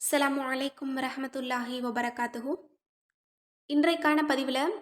அஸ்லாம் அலைக்கும் ரஹமத்துல்லாஹி வபரகாத்துஹு. இன்றைக்கான பதிவில்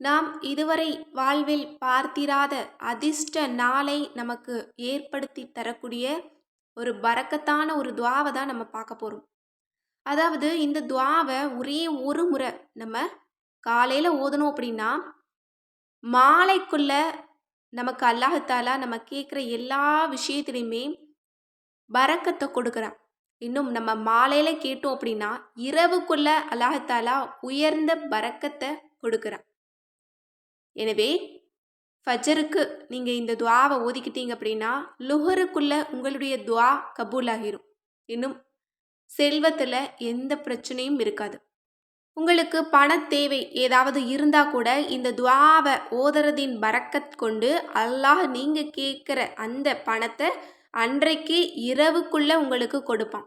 நாம் இதுவரை வாழ்வில் பார்த்திராத அதிர்ஷ்ட நாளை நமக்கு ஏற்படுத்தி தரக்கூடிய ஒரு பறக்கத்தான ஒரு துவாவை தான் நம்ம பார்க்க போகிறோம் அதாவது இந்த துவாவை ஒரே ஒரு முறை நம்ம காலையில் ஓதணும் அப்படின்னா மாலைக்குள்ள நமக்கு அல்லாஹாலா நம்ம கேட்குற எல்லா விஷயத்துலையுமே பறக்கத்தை கொடுக்குறான். இன்னும் நம்ம மாலையில் கேட்டோம் அப்படின்னா இரவுக்குள்ள அல்லாஹாலா உயர்ந்த பறக்கத்தை கொடுக்குறான். எனவே ஃபஜருக்கு நீங்கள் இந்த துவாவை ஓதிக்கிட்டீங்க அப்படின்னா லுஹருக்குள்ள உங்களுடைய துவா கபூல் ஆகிரும் இன்னும் செல்வத்தில் எந்த பிரச்சனையும் இருக்காது. உங்களுக்கு பண தேவை ஏதாவது இருந்தால் கூட இந்த துவாவை ஓதுறதின் பறக்கத் கொண்டு அல்லாஹ் நீங்கள் கேட்குற அந்த பணத்தை அன்றைக்கு இரவுக்குள்ளே உங்களுக்கு கொடுப்பான்.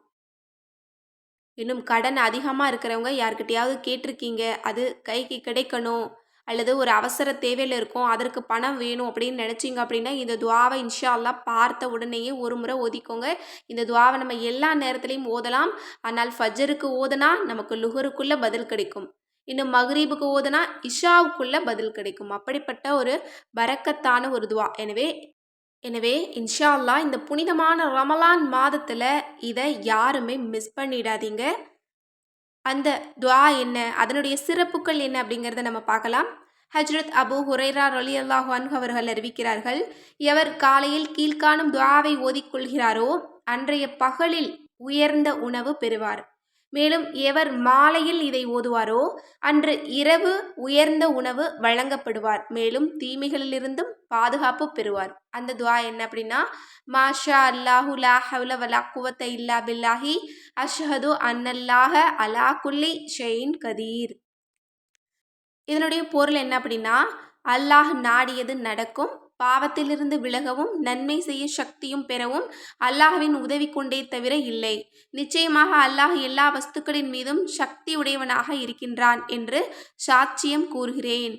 இன்னும் கடன் அதிகமாக இருக்கிறவங்க யார்கிட்டையாவது கேட்டிருக்கீங்க? அது கைக்கு கிடைக்கணும். அல்லது ஒரு அவசர தேவையில் இருக்கும். அதற்கு பணம் வேணும் அப்படின்னு நினச்சிங்க அப்படின்னா இந்த துவாவை இன்ஷா அல்லா பார்த்த உடனேயே ஒரு முறை ஓதிக்கோங்க. இந்த துவாவை நம்ம எல்லா நேரத்துலையும் ஓதலாம். ஆனால் ஃபஜருக்கு ஓதுனா நமக்கு லுகருக்குள்ளே பதில் கிடைக்கும். இன்னும் மகரீபுக்கு ஓதுனா இஷாவுக்குள்ளே பதில் கிடைக்கும். அப்படிப்பட்ட ஒரு பறக்கத்தான ஒரு துவா. எனவே எனவே இன்ஷா அல்லா இந்த புனிதமான ரமலான் மாதத்தில் இதை யாருமே மிஸ் பண்ணிடாதீங்க. அந்த துவா என்ன அதனுடைய சிறப்புகள் என்ன அப்படிங்கிறத நம்ம பார்க்கலாம். ஹஜ்ரத் அபு ஹுரைரா ரொலி அல்லாஹ் அவர்கள் அறிவிக்கிறார்கள் எவர் காலையில் கீழ்காணும் துவாவை ஓதிக்கொள்கிறாரோ அன்றைய பகலில் உயர்ந்த உணவு பெறுவார். மேலும் எவர் மாலையில் இதை ஓதுவாரோ அன்று இரவு உயர்ந்த உணவு வழங்கப்படுவார். மேலும் தீமைகளிலிருந்தும் பாதுகாப்பு பெறுவார். அந்த துவா என்ன அப்படின்னா மாஷா அல்லாஹு லா ஹவுல வலா குவத்த இல்லா பில்லாஹி அஷ்ஹது அன்னல்லாஹ அலா குல்லி ஷெயின் கதீர். இதனுடைய பொருள் என்ன அப்படின்னா அல்லாஹ் நாடியது நடக்கும் பாவத்திலிருந்து விலகவும் நன்மை செய்ய சக்தியும் பெறவும் அல்லாஹ்வின் உதவி கொண்டே தவிர இல்லை. நிச்சயமாக அல்லாஹ் எல்லா வஸ்துக்களின் மீதும் சக்தி உடையவனாக இருக்கின்றான் என்று சாட்சியம் கூறுகிறேன்.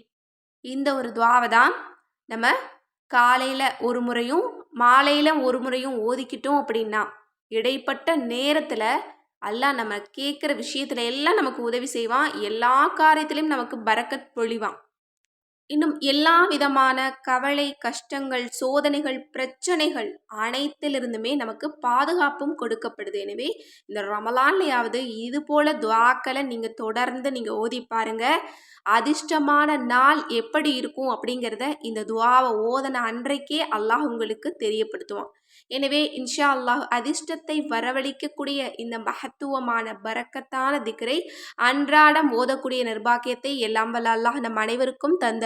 இந்த ஒரு துவாவை தான் நம்ம காலையில் ஒரு முறையும் மாலையில் ஒரு முறையும் ஓதிக்கிட்டோம் அப்படின்னா இடைப்பட்ட நேரத்தில் அல்லாஹ் நம்ம கேட்குற விஷயத்துல எல்லாம் நமக்கு உதவி செய்வான். எல்லா காரியத்திலையும் நமக்கு பறக்கத் பொழிவான். இன்னும் எல்லா விதமான கவலை கஷ்டங்கள் சோதனைகள் பிரச்சனைகள் அனைத்திலிருந்துமே நமக்கு பாதுகாப்பும் கொடுக்கப்படுது. எனவே இந்த ரமலான்லையாவது இது போல துவாக்களை நீங்கள் தொடர்ந்து நீங்கள் ஓதி பாருங்க. அதிர்ஷ்டமான நாள் எப்படி இருக்கும் அப்படிங்கிறத இந்த துவாவை ஓதன அன்றைக்கே அல்லாஹ் உங்களுக்கு தெரியப்படுத்துவான். எனவே இன்ஷா அல்லாஹ் அதிர்ஷ்டத்தை வரவழைக்கக்கூடிய இந்த மகத்துவமான பறக்கத்தான திக்கரை அன்றாடம் ஓதக்கூடிய நிர்பாக்கியத்தை எல்லாம் வல்ல அல்லாஹ் நம் அனைவருக்கும்